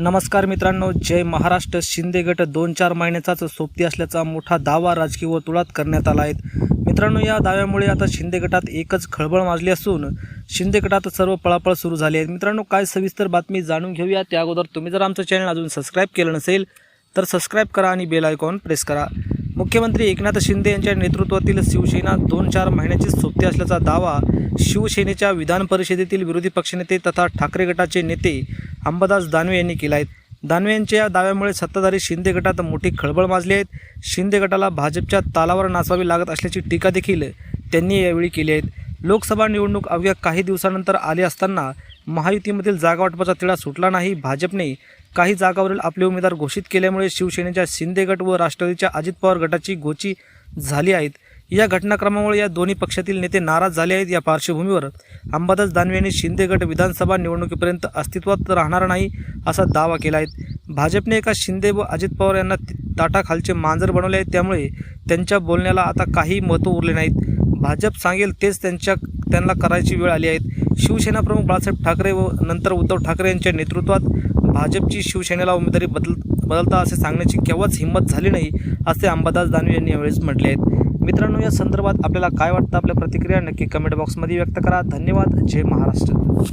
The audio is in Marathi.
नमस्कार मित्रांनो जय महाराष्ट्र. शिंदे गट दोन चार महिन्याचाच सोबती असल्याचा मोठा दावा राजकीय वर्तुळात करण्यात आला आहे. मित्रांनो या दाव्यामुळे आता शिंदे गटात एकच खळबळ माजली असून शिंदे गटात सर्व पळापळ सुरू झाली आहे मित्रांनो काय सविस्तर बातमी जाणून घेऊया. त्या अगोदर तुम्ही जर आमचं चॅनल अजून सबस्क्राईब केलं नसेल तर सबस्क्राईब करा आणि बेल आयकॉन प्रेस करा. मुख्यमंत्री एकनाथ शिंदे यांच्या नेतृत्वातील शिवसेना दोन चार महिन्याची सोबती असल्याचा दावा शिवसेनेच्या विधान परिषदेतील विरोधी पक्षनेते तथा ठाकरे गटाचे नेते अंबादास दानवे यांनी केला आहे दानवे यांच्या या दाव्यामुळे सत्ताधारी शिंदे गटात मोठी खळबळ माजली आहेत शिंदे गटाला भाजपच्या तालावर नाचावी लागत असल्याची टीका देखील त्यांनी यावेळी केली आहे. लोकसभा निवडणूक अवघ्या काही दिवसानंतर आली असताना महायुतीमधील जागा वाटपाचा तिढा सुटला नाही. भाजपने काही जागावरील आपले उमेदवार घोषित केल्यामुळे शिवसेनेच्या शिंदे गट व राष्ट्रवादीच्या अजित पवार गटाची गोची झाली आहेत. या घटनाक्रमामुळे या दोन्ही पक्षातील नेते नाराज झाले आहेत. या पार्श्वभूमीवर अंबादास दानवे यांनी शिंदे गट विधानसभा निवडणुकीपर्यंत अस्तित्वात राहणार नाही असा दावा केला आहे. भाजपने एका शिंदे व अजित पवार यांना ताटाखालचे मांजर बनवले आहेत. त्यामुळे त्यांच्या बोलण्याला आता काही महत्त्व उरले नाहीत. भाजप सांगेल तेच त्यांच्या त्यांना करायची वेळ आली आहे. शिवसेना प्रमुख बाळासाहेब ठाकरे व नंतर उद्धव ठाकरे यांच्या नेतृत्वात भाजपची शिवसेनेला उमेदवारी बदल बदलता असे सांगण्याची केव्हाच हिंमत झाली नाही असे अंबादास दानवे यांनी यावेळेस म्हटले आहेत. मित्रांनो या संदर्भात आपल्याला काय वाटतं? आपल्या प्रतिक्रिया नक्की कमेंट बॉक्समध्ये व्यक्त करा. धन्यवाद. जय महाराष्ट्र.